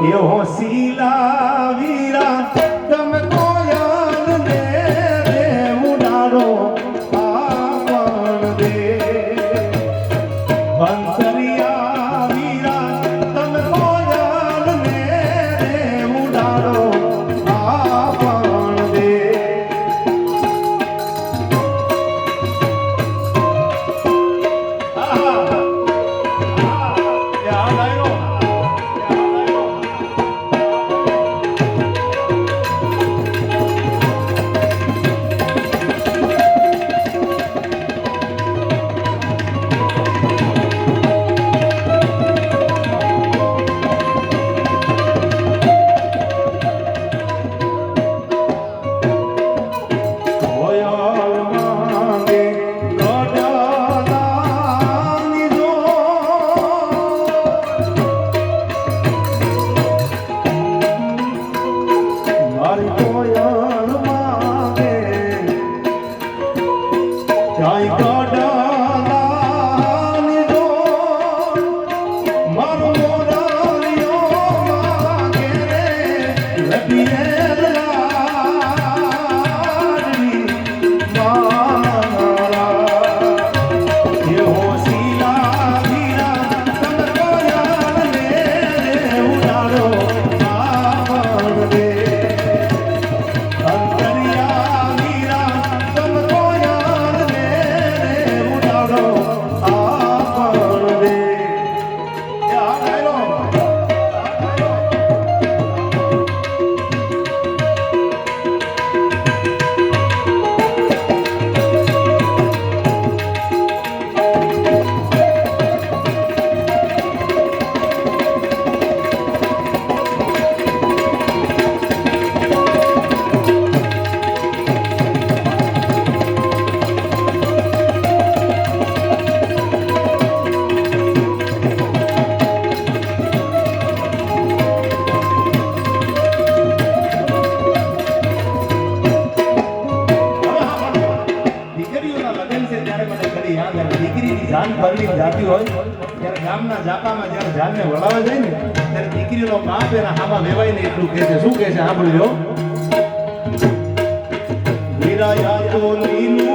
એવો શીલા વીરા. Oh ઘડી દીકરીની જાન પરણી જાતી હોય, ત્યારે ગામના જાપામાં જ્યારે જાનને વળાવે જાય ને, ત્યારે દીકરીનો બાપ એના હામાં વેવાય ને એટલું કહે છે. શું કહે છે સાંભળજો વીરા યા તો લીલો